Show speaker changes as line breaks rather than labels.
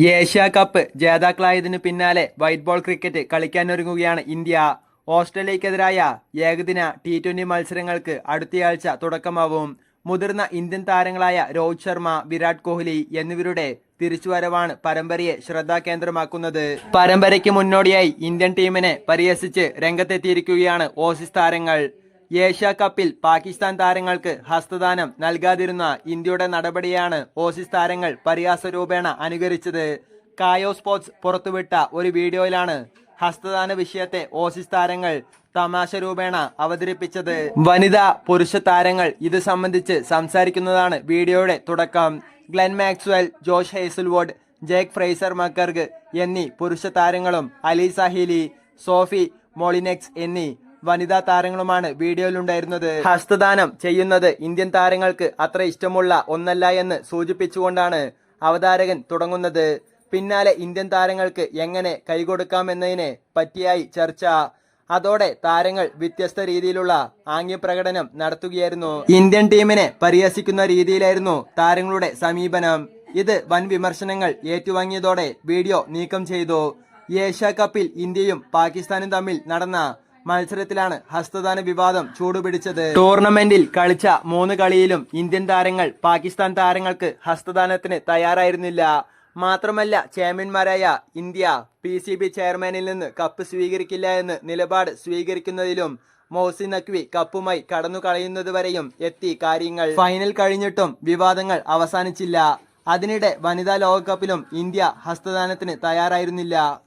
Asia cup ജേതാക്കളായതിനു പിന്നാലെ white ball cricket കളിക്കാനൊരുങ്ങുകയാണ് ഇന്ത്യ. ഓസ്ട്രേലിയക്കെതിരായ ഏകദിന ടി ട്വന്റി മത്സരങ്ങൾക്ക് അടുത്തയാഴ്ച തുടക്കമാവും. മുതിർന്ന ഇന്ത്യൻ താരങ്ങളായ രോഹിത് ശർമ്മ വിരാട് കോഹ്ലി എന്നിവരുടെ തിരിച്ചുവരവാണ് പരമ്പരയെ ശ്രദ്ധാകേന്ദ്രമാക്കുന്നത്. പരമ്പരയ്ക്ക് മുന്നോടിയായി ഇന്ത്യൻ ടീമിനെ പരിഹസിച്ച് രംഗത്തെത്തിയിരിക്കുകയാണ് ഓസീസ് താരങ്ങൾ. ഏഷ്യ കപ്പിൽ പാകിസ്ഥാൻ താരങ്ങൾക്ക് ഹസ്തദാനം നൽകാതിരുന്ന ഇന്ത്യയുടെ നടപടിയാണ് ഓസീസ് താരങ്ങൾ പരിഹാസരൂപേണ അനുകരിച്ചത്. കായോ സ്പോർട്സ് പുറത്തുവിട്ട ഒരു വീഡിയോയിലാണ് ഹസ്തദാന വിഷയത്തെ ഓസീസ് താരങ്ങൾ തമാശ രൂപേണ അവതരിപ്പിച്ചത്. വനിതാ പുരുഷ താരങ്ങൾ ഇത് സംബന്ധിച്ച് സംസാരിക്കുന്നതാണ് വീഡിയോയുടെ തുടക്കം. Glenn Maxwell Josh Hazlewood Jake Fraser McGurk എന്നീ പുരുഷ താരങ്ങളും അലി സാഹിലി സോഫി മോളിനെക്സ് എന്നീ വനിതാ താരങ്ങളുമാണ് വീഡിയോയിലുണ്ടായിരുന്നത്. ഹസ്തദാനം ചെയ്യുന്നത് ഇന്ത്യൻ താരങ്ങൾക്ക് അത്ര ഇഷ്ടമുള്ള ഒന്നല്ല എന്ന് സൂചിപ്പിച്ചുകൊണ്ടാണ് അവതാരകൻ തുടങ്ങുന്നത്. പിന്നാലെ ഇന്ത്യൻ താരങ്ങൾക്ക് എങ്ങനെ കൈകൊടുക്കാമെന്നതിനെ പറ്റിയായി ചർച്ച. അതോടെ താരങ്ങൾ വ്യത്യസ്ത രീതിയിലുള്ള ആംഗ്യ പ്രകടനം നടത്തുകയായിരുന്നു. ഇന്ത്യൻ ടീമിനെ പരിഹസിക്കുന്ന രീതിയിലായിരുന്നു താരങ്ങളുടെ സമീപനം. ഇത് വൻ വിമർശനങ്ങൾ ഏറ്റുവാങ്ങിയതോടെ വീഡിയോ നീക്കം ചെയ്തു. ഏഷ്യ കപ്പിൽ ഇന്ത്യയും പാകിസ്ഥാനും തമ്മിൽ നടന്ന മത്സരത്തിലാണ് ഹസ്തദാന വിവാദം ചൂടുപിടിച്ചത്. ടൂർണമെന്റിൽ കളിച്ച മൂന്ന് കളിയിലും ഇന്ത്യൻ താരങ്ങൾ പാകിസ്ഥാൻ താരങ്ങൾക്ക് ഹസ്തദാനത്തിന് തയ്യാറായിരുന്നില്ല. മാത്രമല്ല ചാമ്പ്യന്മാരായ ഇന്ത്യ പി സി ബി ചെയർമാനിൽ നിന്ന് കപ്പ് സ്വീകരിക്കില്ല എന്ന് നിലപാട് സ്വീകരിക്കുന്നതിലും മോസിൻ നഖ്വി കപ്പുമായി കടന്നു കളയുന്നതുവരെയും എത്തി കാര്യങ്ങൾ. ഫൈനൽ കഴിഞ്ഞിട്ടും വിവാദങ്ങൾ അവസാനിച്ചില്ല. അതിനിടെ വനിതാ ലോകകപ്പിലും ഇന്ത്യ ഹസ്തദാനത്തിന് തയ്യാറായിരുന്നില്ല.